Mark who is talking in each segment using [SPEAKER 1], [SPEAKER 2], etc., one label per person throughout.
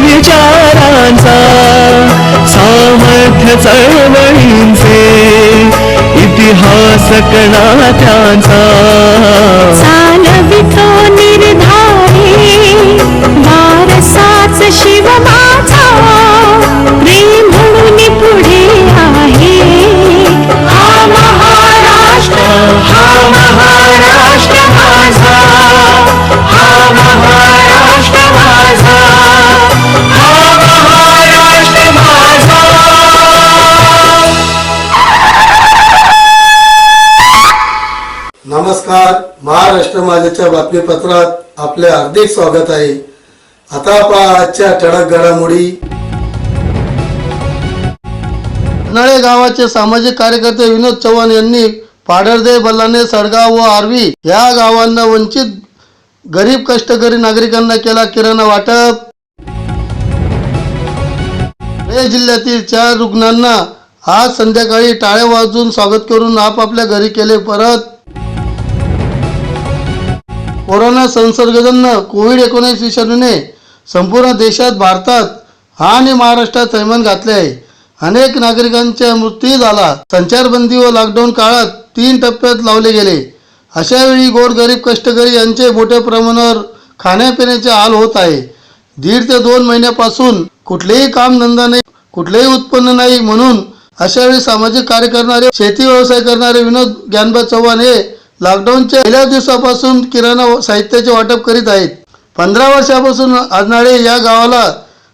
[SPEAKER 1] विचारांचा सामर्थ्य चळवळींचे इतिहास कणात्यांचा
[SPEAKER 2] चालवितो निर्धारी वारसाच शिवमा
[SPEAKER 3] नमस्कार महाराष्ट्र माझ्याच्या बातमीपत्रात आपले हार्दिक स्वागत आहे. आता पहा आजच्या ठळक घडामोडी. नळे गावाचे सामाजिक कार्यकर्ते विनोद चव्हाण यांनी पाडरदे बल्लाने सडगाव व आर्वी या गावांना वंचित गरीब कष्टकरी नागरिकांना केला किराणा वाटप. धुळे जिल्ह्यातील चार रुग्णांना आज संध्याकाळी टाळे वाजून स्वागत करून आपापल्या घरी केले परत. कोरोना संसर्गजन्य कोविड एकोणीस विषाणूने संपूर्ण देशात भारतात आणि महाराष्ट्रात थैमान घातले आहे. अनेक नागरिकांच्या मृत्यू झाला. संचारबंदी व लॉकडाऊन काळात तीन टप्प्यात लावले गेले. अशा वेळी गोरगरीब कष्टकरी यांचे मोठ्या प्रमाणावर खाण्यापिण्याचे हाल होत आहे. दीड ते दोन महिन्यापासून कुठलेही काम धंदा नाही कुठलेही उत्पन्न नाही म्हणून अशा वेळी सामाजिक कार्य करणारे शेती व्यवसाय करणारे विनोद ज्ञानबा चव्हाण हे लॉकडाऊनच्या पहिल्या दिवसापासून किराणा साहित्याचे वाटप करीत आहेत. पंधरा वर्षापासून आजनाळे या गावाला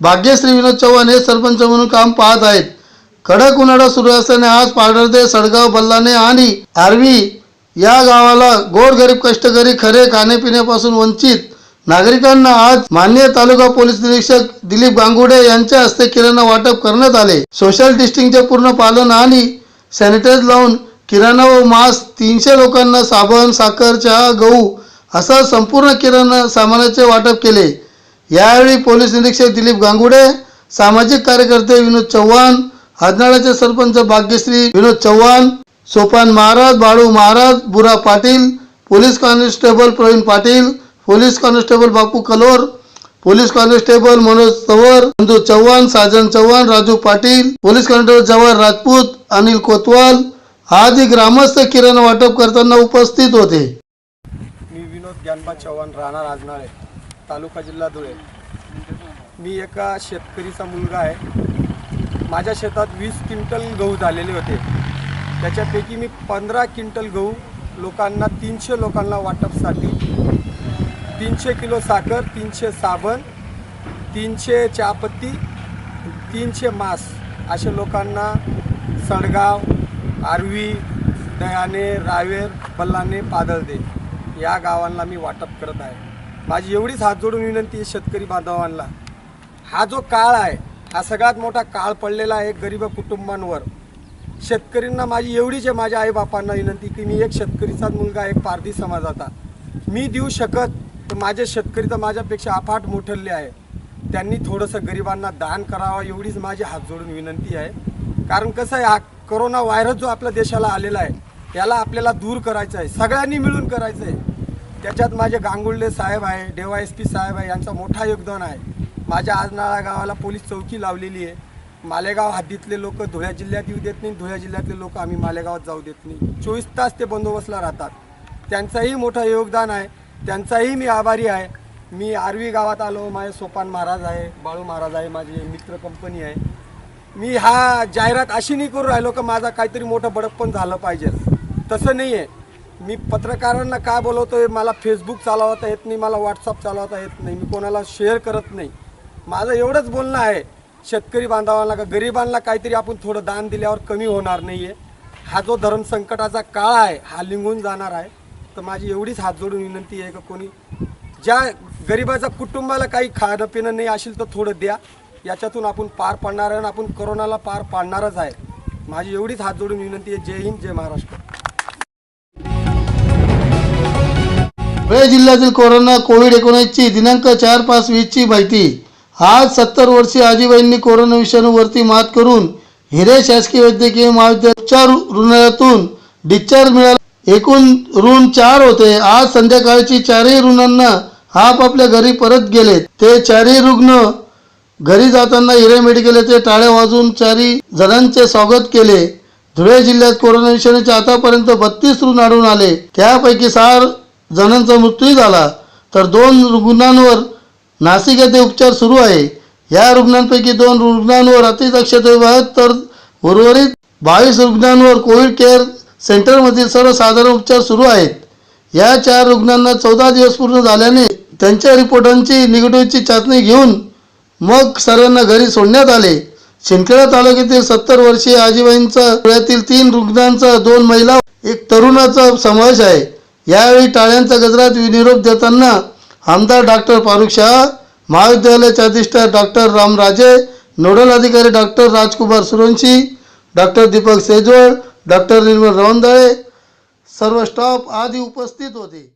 [SPEAKER 3] भाग्यश्री विनोद चव्हाण हे सरपंच म्हणून काम पाहत आहेत. कडक उन्हाळा सुरू असल्याने आज पाडरदे सडगाव बल्लाने आणि आर्वी या गावाला गोरगरीब कष्टकरी खरे खाण्यापिण्यापासून वंचित नागरिकांना आज मान्य तालुका पोलीस निरीक्षक दिलीप गांगुडे यांच्या हस्ते किराणा वाटप करण्यात आले. सोशल डिस्टिंगचे पूर्ण पालन आणि सॅनिटाईज लावून किराणा व मास तीनशे लोकांना साबण साखर चहा गहू असा संपूर्ण किराणा सामानाचे वाटप केले. यावेळी पोलीस निरीक्षक दिलीप गांगुडे सामाजिक कार्यकर्ते विनोद चव्हाण हदनाळ्याचे सरपंच भाग्यश्री विनोद Chavan Sopan Maharaj Balu Maharaj Bura Patil police constable Pravin Patil police constable Bapu Kalor police constable Manoj Tavar Bandhu Chavan Sajan Chavan Raju Patil police constable Jawahar Rajput Anil Kotwal आधी ग्रामस्थ किरण वाटप करताना उपस्थित होते.
[SPEAKER 4] मी विनोद ज्ञानबा चव्हाण राहणार आजनाळे तालुका जिल्हा धुळे. मी एका शेतकरीचा मुलगा आहे. माझ्या शेतात वीस क्विंटल गहू झालेले होते. त्याच्यापैकी मी पंधरा क्विंटल गहू लोकांना तीनशे लोकांना वाटपसाठी तीनशे किलो साखर तीनशे साबण तीनशे चहापत्ती तीनशे मांस असे लोकांना सडगाव आर्वी दयाने रावेर बल्लाने पादळदे या गावांना मी वाटप करत आहे. माझी एवढीच हात जोडून विनंती आहे शेतकरी बांधवांना. हा जो काळ आहे हा सगळ्यात मोठा काळ पडलेला आहे गरीब कुटुंबांवर. शेतकरींना माझी एवढीच आहे माझ्या आईबापांना विनंती की मी एक शेतकरीचाच मुलगा एक पारधी समाजाचा. मी देऊ शकत तर माझे शेतकरी तर माझ्यापेक्षा अफाट मोठल्ले आहे. त्यांनी थोडंसं गरिबांना दान करावं एवढीच माझी हात जोडून विनंती आहे. कारण कसं आहे हा करोना व्हायरस जो आपल्या देशाला आलेला आहे याला आपल्याला दूर करायचं आहे सगळ्यांनी मिळून करायचं आहे. त्याच्यात माझे गांगुर्डे साहेब आहे डेवा एस पी साहेब आहे यांचं मोठा योगदान आहे. माझ्या आजनाळा गावाला पोलीस चौकी लावलेली आहे. मालेगाव हद्दीतले लोक धुळ्या जिल्ह्यात येऊ देत नाही धुळ्या जिल्ह्यातले लोक आम्ही मालेगावात जाऊ देत नाही. चोवीस तास ते बंदोबस्तला राहतात. त्यांचंही मोठं योगदान आहे. त्यांचाही मी आभारी आहे. मी आर्वी गावात आलो माझे सोपान महाराज आहे बाळू महाराज आहे माझी मित्र कंपनी आहे. मी हा जाहिरात अशी नाही करू राहिलो का माझा काहीतरी मोठं बडप्पण झालं पाहिजे. तसं नाही आहे मी पत्रकारांना काय बोलवतोय? मला फेसबुक चालवता येत नाही मला व्हॉट्सअप चालवता येत नाही मी कोणाला शेअर करत नाही. माझं एवढंच बोलणं आहे. शेतकरी बांधवांना का गरिबांना काहीतरी आपण थोडं दान दिल्यावर कमी होणार नाही आहे हा जो धर्म संकटाचा काळ आहे हा लिंगून जाणार आहे. तर माझी एवढीच हात जोडून विनंती आहे का कोणी? ज्या गरिबाचा कुटुंबाला काही खाणं पिणं नाही असेल तर थोडं द्या. याच्यातून आपण पार पाडणार आहे आणि आपण करोनाला पार पाडणारच आहे. माझी एवढीच हात जोडून विनंती आहे. जय हिंद जय महाराष्ट्र.
[SPEAKER 3] धुळे जिल्ह्यातील कोरोना कोविड एकोणीसची दिनांक चार पाच वीसची माहिती. आज सत्तर वर्षीय आजीबाईंनी कोरोना विषाणूवरती मात करून हिरे शासकीय वैद्यकीय महाविद्यालय उपचार रुग्णालयातून डिस्चार्ज मिळाला. एकूण ऋण चार होते. आज संध्याकाळची चारही रुग्णांना आपापल्या घरी परत गेले ते चारही रुग्ण घरी जाताना हिरे मेडिकल येथे टाळ्या वाजून चारी जणांचे स्वागत केले. धुळे जिल्ह्यात कोरोना विषाणूचे आतापर्यंत बत्तीस रुग्ण आढळून आले. त्यापैकी सहा जणांचा मृत्यू झाला. तर दोन रुग्णांवर नाशिक येथे उपचार सुरू आहे. या रुग्णांपैकी दोन रुग्णांवर अतिदक्षता विभागात तर उर्वरित बावीस रुग्णांवर कोविड केअर सेंटरमधील सर्वसाधारण उपचार सुरू आहेत. या चार रुग्णांना चौदा दिवस पूर्ण झाल्याने त्यांच्या रिपोर्टांची निगेटिव्हची चाचणी घेऊन मग सर्वांना घरी सोडण्यात आले. शिंदखेडा तालुक्यातील सत्तर वर्षीय आजीबाईंचा पुण्यातील तीन रुग्णांचा दोन महिला एक तरुणाचा समावेश आहे. यावेळी टाळ्यांचा गजरात निरोप देताना आमदार डॉक्टर फारुख शाह महाविद्यालयाचे अधिष्ठा डॉक्टर रामराजे नोडल अधिकारी doctor Rajkumar Survanshi doctor Deepak Sejwal doctor Nirmal Ravandale सर्व स्टाफ आदी उपस्थित होते.